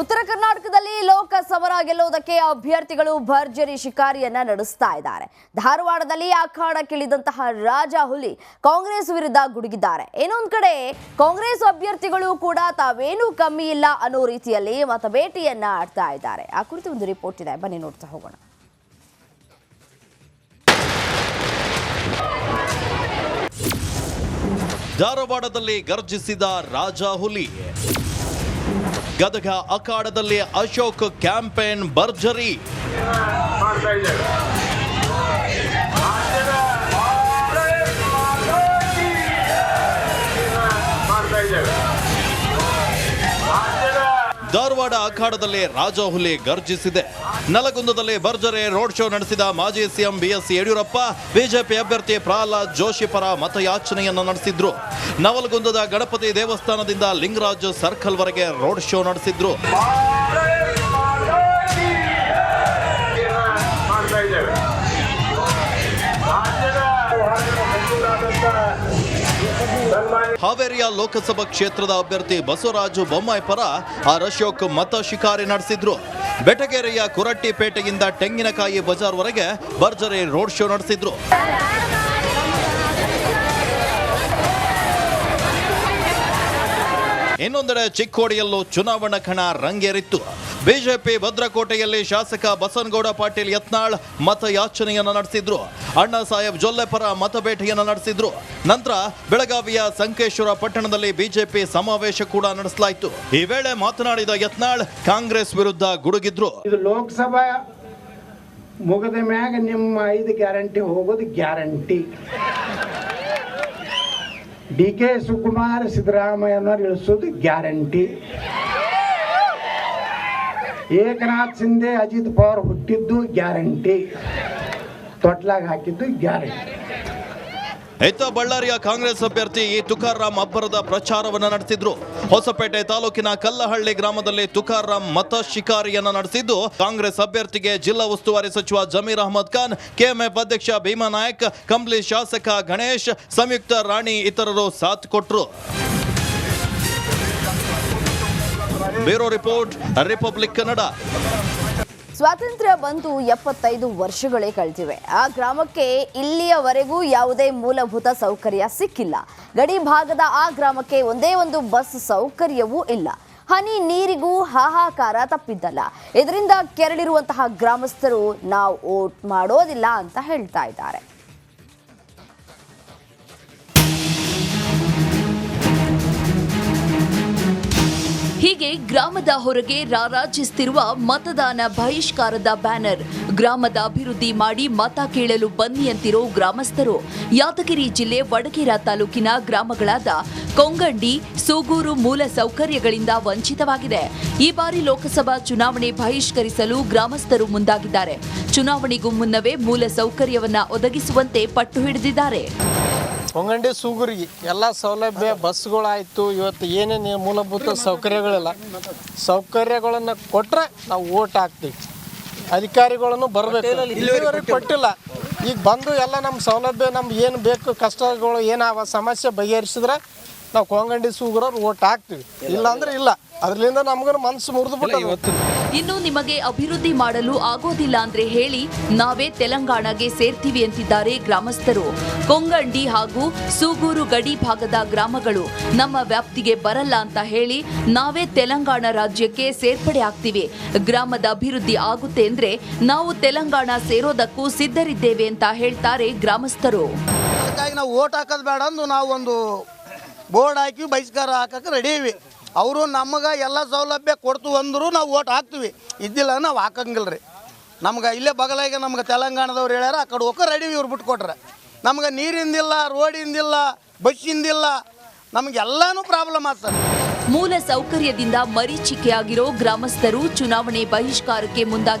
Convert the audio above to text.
ಉತ್ತರ ಕರ್ನಾಟಕದಲ್ಲಿ ಲೋಕಸಭರ ಗೆಲ್ಲುವುದಕ್ಕೆ ಅಭ್ಯರ್ಥಿಗಳು ಭರ್ಜರಿ ಶಿಕಾರಿಯನ್ನ ನಡೆಸ್ತಾ ಇದ್ದಾರೆ. ಧಾರವಾಡದಲ್ಲಿ ಅಖಾಡಕ್ಕಿಳಿದಂತಹ ರಾಜ ಹುಲಿ ಕಾಂಗ್ರೆಸ್ ವಿರುದ್ಧ ಗುಡುಗಿದ್ದಾರೆ. ಇನ್ನೊಂದು ಕಡೆ ಕಾಂಗ್ರೆಸ್ ಅಭ್ಯರ್ಥಿಗಳು ಕೂಡ ತಾವೇನೂ ಕಮ್ಮಿ ಇಲ್ಲ ಅನ್ನೋ ರೀತಿಯಲ್ಲಿ ಮತಬೇಟಿಯನ್ನ ಆಡ್ತಾ ಇದ್ದಾರೆ. ಆ ಕುರಿತು ಒಂದು ರಿಪೋರ್ಟ್ ಇದೆ. ಬನ್ನಿ ನೋಡ್ತಾ ಹೋಗೋಣ. ಧಾರವಾಡದಲ್ಲಿ ಗರ್ಜಿಸಿದ ರಾಜ ಹುಲಿ. ಗದಗ ಅಖಾಡದಲ್ಲಿ ಅಶೋಕ್ ಕ್ಯಾಂಪೇನ್ ಭರ್ಜರಿ. ಮಾಡ್ತಾ ಧಾರವಾಡ ಅಖಾಡದಲ್ಲಿ ರಾಜಹುಲಿ ಗರ್ಜಿಸಿದೆ. ನಲಗುಂದದಲ್ಲಿ ಭರ್ಜರೆ ರೋಡ್ ಶೋ ನಡೆಸಿದ ಮಾಜಿ ಸಿಎಂ ಬಿಎಸ್ ಯಡಿಯೂರಪ್ಪ ಬಿಜೆಪಿ ಅಭ್ಯರ್ಥಿ ಪ್ರಹ್ಲಾದ್ ಜೋಶಿ ಪರ ಮತಯಾಚನೆಯನ್ನು ನಡೆಸಿದ್ರು. ನವಲಗುಂದದ ಗಣಪತಿ ದೇವಸ್ಥಾನದಿಂದ ಲಿಂಗರಾಜ್ ಸರ್ಕಲ್ ವರೆಗೆ ರೋಡ್ ಶೋ ನಡೆಸಿದ್ರು. ಹಾವೇರಿಯ ಲೋಕಸಭಾ ಕ್ಷೇತ್ರದ ಅಭ್ಯರ್ಥಿ ಬಸವರಾಜು ಬೊಮ್ಮಾಯಿ ಪರ ಆರ್ ಅಶೋಕ್ ಮತ ಶಿಕಾರಿ ನಡೆಸಿದ್ರು. ಬೆಟಗೇರಿಯ ಕುರಟ್ಟಿಪೇಟೆಯಿಂದ ತೆಂಗಿನಕಾಯಿ ಬಜಾರ್ವರೆಗೆ ಭರ್ಜರಿ ರೋಡ್ ಶೋ ನಡೆಸಿದ್ರು. ಇನ್ನೊಂದೆಡೆ ಚಿಕ್ಕೋಡಿಯಲ್ಲೂ ಚುನಾವಣಾ ಕಣ ರಂಗೇರಿತ್ತು. ಬಿಜೆಪಿ ಭದ್ರಕೋಟೆಯಲ್ಲಿ ಶಾಸಕ ಬಸನಗೌಡ ಪಾಟೀಲ್ ಯತ್ನಾಳ್ ಮತಯಾಚನೆಯನ್ನು ನಡೆಸಿದ್ರು. ಅಣ್ಣಾ ಸಾಹೇಬ್ ಜೊಲ್ಲೆ ಪರ ನಡೆಸಿದ್ರು. ನಂತರ ಬೆಳಗಾವಿಯ ಸಂಕೇಶ್ವರ ಪಟ್ಟಣದಲ್ಲಿ ಬಿಜೆಪಿ ಸಮಾವೇಶ ಕೂಡ ನಡೆಸಲಾಯಿತು. ಈ ವೇಳೆ ಮಾತನಾಡಿದ ಯತ್ನಾಳ್, ಕಾಂಗ್ರೆಸ್ ವಿರುದ್ಧ ಗುಡುಗಿದ್ರು. ಇದು ಲೋಕಸಭಾ ಮುಗಿದ ಮ್ಯಾಗ ನಿಮ್ಮ ಐದು ಗ್ಯಾರಂಟಿ ಹೋಗೋದು ಗ್ಯಾರಂಟಿ. ಡಿ ಕೆ ಶಿವಕುಮಾರ್ ಸಿದ್ದರಾಮಯ್ಯನವ್ರು ಇಳಿಸೋದು ಗ್ಯಾರಂಟಿ. ಏಕನಾಥ್ ಶಿಂದೆ ಅಜಿತ್ ಪವಾರ್ ಹುಟ್ಟಿದ್ದು ಗ್ಯಾರಂಟಿ. ತೊಟ್ಲಾಗ ಹಾಕಿದ್ದು ಗ್ಯಾರಂಟಿ. ಇತ್ತ ಬಳ್ಳಾರಿಯ ಕಾಂಗ್ರೆಸ್ ಅಭ್ಯರ್ಥಿ ಈ ತುಕಾರಾಮ್ ಅಬ್ಬರದ ಪ್ರಚಾರವನ್ನು ನಡೆಸಿದ್ರು. ಹೊಸಪೇಟೆ ತಾಲೂಕಿನ ಕಲ್ಲಹಳ್ಳಿ ಗ್ರಾಮದಲ್ಲಿ ತುಕಾರಾಮ್ ಮತ ಶಿಕಾರಿಯನ್ನ ನಡೆಸಿದ್ದು. ಕಾಂಗ್ರೆಸ್ ಅಭ್ಯರ್ಥಿಗೆ ಜಿಲ್ಲಾ ಉಸ್ತುವಾರಿ ಸಚಿವ ಜಮೀರ್ ಅಹಮದ್ ಖಾನ್, ಕೆಎಂಎಫ್ ಅಧ್ಯಕ್ಷ ಭೀಮಾ ನಾಯಕ್ ಕಂಬ್ಲಿ ಶಾಸಕ ಗಣೇಶ್, ಸಂಯುಕ್ತ ರಾಣಿ ಇತರರು ಸಾಥ್ ಕೊಟ್ರು. Bureau report, Republic Kannada. ಸ್ವಾತಂತ್ರ್ಯ ಬಂದು ಎಪ್ಪತ್ತೈದು ವರ್ಷಗಳೇ ಕಳೆದಿವೆ. ಆ ಗ್ರಾಮಕ್ಕೆ ಇಲ್ಲಿಯವರೆಗೂ ಯಾವುದೇ ಮೂಲಭೂತ ಸೌಕರ್ಯ ಸಿಕ್ಕಿಲ್ಲ. ಗಡಿ ಭಾಗದ ಆ ಗ್ರಾಮಕ್ಕೆ ಒಂದೇ ಒಂದು ಬಸ್ ಸೌಕರ್ಯವೂ ಇಲ್ಲ. ಹನಿ ನೀರಿಗೂ ಹಾಹಾಕಾರ ತಪ್ಪಿದ್ದಲ್ಲ. ಇದರಿಂದ ಕೆರಳಿರುವಂತಹ ಗ್ರಾಮಸ್ಥರು ನಾವು ಓಟ್ ಮಾಡೋದಿಲ್ಲ ಅಂತ ಹೇಳ್ತಾ ಇದ್ದಾರೆ. ಹೀಗೆ ಗ್ರಾಮದ ಹೊರಗೆ ರಾರಾಜಿಸುತ್ತಿರುವ ಮತದಾನ ಬಹಿಷ್ಕಾರದ ಬ್ಯಾನರ್. ಗ್ರಾಮದ ಅಭಿವೃದ್ಧಿ ಮಾಡಿ ಮತ ಕೇಳಲು ಬನ್ನಿ ಅಂತಿರೋ ಗ್ರಾಮಸ್ಥರು. ಯಾದಗಿರಿ ಜಿಲ್ಲೆ ವಡಗೇರ ತಾಲೂಕಿನ ಗ್ರಾಮಗಳಾದ ಕೊಂಗಂಡಿ, ಸೂಗೂರು ಮೂಲ ಸೌಕರ್ಯಗಳಿಂದ ವಂಚಿತವಾಗಿದೆ. ಈ ಬಾರಿ ಲೋಕಸಭಾ ಚುನಾವಣೆ ಬಹಿಷ್ಕರಿಸಲು ಗ್ರಾಮಸ್ಥರು ಮುಂದಾಗಿದ್ದಾರೆ. ಚುನಾವಣೆಗೂ ಮುನ್ನವೇ ಮೂಲ ಸೌಕರ್ಯವನ್ನ ಒದಗಿಸುವಂತೆ ಪಟ್ಟು ಹಿಡಿದಿದ್ದಾರೆ. ಹೊಂಗಂಡಿ ಸೂಗುರಿಗೆ ಎಲ್ಲ ಸೌಲಭ್ಯ ಬಸ್ಗಳಾಯಿತು. ಇವತ್ತು ಏನೇನು ಮೂಲಭೂತ ಸೌಕರ್ಯಗಳಿಲ್ಲ ಸೌಕರ್ಯಗಳನ್ನು ಕೊಟ್ಟರೆ ನಾವು ಓಟ್ ಹಾಕ್ತೀವಿ. ಅಧಿಕಾರಿಗಳನ್ನು ಬರಬೇಕು. ಇಲ್ಲಿವರೆಗೆ ಕೊಟ್ಟಿಲ್ಲ. ಈಗ ಬಂದು ಎಲ್ಲ ನಮ್ಮ ಸೌಲಭ್ಯ ನಮ್ಗೆ ಏನು ಬೇಕು ಕಷ್ಟಗಳು ಏನಾವ ಸಮಸ್ಯೆ ಬಗೆಹರಿಸಿದ್ರೆ ನಾವು ಕೊಂಗಂಡಿ ಸೂಗುರವ್ರು ಓಟ್ ಹಾಕ್ತೀವಿ. ಇಲ್ಲಾಂದ್ರೆ ಇಲ್ಲ. ಅದರಿಂದ ನಮ್ಗೂ ಮನಸ್ಸು ಮುರಿದು ಬಿಟ್ಟು ಇನ್ನು ನಿಮಗೆ ಅಭಿವೃದ್ಧಿ ಮಾಡಲು ಆಗೋದಿಲ್ಲ ಅಂದ್ರೆ ಹೇಳಿ ನಾವೇ ತೆಲಂಗಾಣಗೆ ಸೇರ್ತೀವಿ ಅಂತಿದ್ದಾರೆ ಗ್ರಾಮಸ್ಥರು. ಕೊಂಗಂಡಿ ಹಾಗೂ ಸೂಗೂರು ಗಡಿ ಭಾಗದ ಗ್ರಾಮಗಳು ನಮ್ಮ ವ್ಯಾಪ್ತಿಗೆ ಬರಲ್ಲ ಅಂತ ಹೇಳಿ ನಾವೇ ತೆಲಂಗಾಣ ರಾಜ್ಯಕ್ಕೆ ಸೇರ್ಪಡೆ ಆಗ್ತೀವಿ. ಗ್ರಾಮದ ಅಭಿವೃದ್ಧಿ ಆಗುತ್ತೆ ಅಂದ್ರೆ ನಾವು ತೆಲಂಗಾಣ ಸೇರೋದಕ್ಕೂ ಸಿದ್ಧರಿದ್ದೇವೆ ಅಂತ ಹೇಳ್ತಾರೆ ಗ್ರಾಮಸ್ಥರು. ನಾವು ಓಟ್ ಹಾಕೋದು ಬೇಡ ಅಂದು ನಾವು ಒಂದು ಬೋರ್ಡ್ ಹಾಕಿ ಬಹಿಷ್ಕಾರ ಹಾಕಕ್ಕೆ ರೆಡಿ ಇವಿ ಅವರು ನಮಗೆ ಎಲ್ಲ ಸೌಲಭ್ಯ ಕೊಡ್ತು ಅಂದರೂ ನಾವು ಓಟ್ ಹಾಕ್ತೀವಿ. ಇದ್ದಿಲ್ಲ ನಾವು ಹಾಕಂಗಿಲ್ಲ ರೀ. ನಮ್ಗೆ ಇಲ್ಲೇ ಬಗಲಾಗೆ ನಮ್ಗೆ ತೆಲಂಗಾಣದವ್ರು ಹೇಳ್ಯಾರ, ಆ ಕಡೆ ಹೋಗಿ ರೆಡಿ ಇವ್ರು ಬಿಟ್ಟು ಕೊಟ್ರೆ. ನಮ್ಗೆ ನೀರಿಂದಿಲ್ಲ ರೋಡಿಂದಿಲ್ಲ ಬಸ್ಸಿಂದಿಲ್ಲ ನಮಗೆಲ್ಲನೂ ಪ್ರಾಬ್ಲಮ್ ಆಗ್ತದೆ ಮೂಲ ಸೌಕರ್ಯದಿಂದ ಮರೀಚಿಕೆಯಾಗಿರೋ ಗ್ರಾಮಸ್ಥರು ಚುನಾವಣೆ ಬಹಿಷ್ಕಾರಕ್ಕೆ ಮುಂದಾಗಿ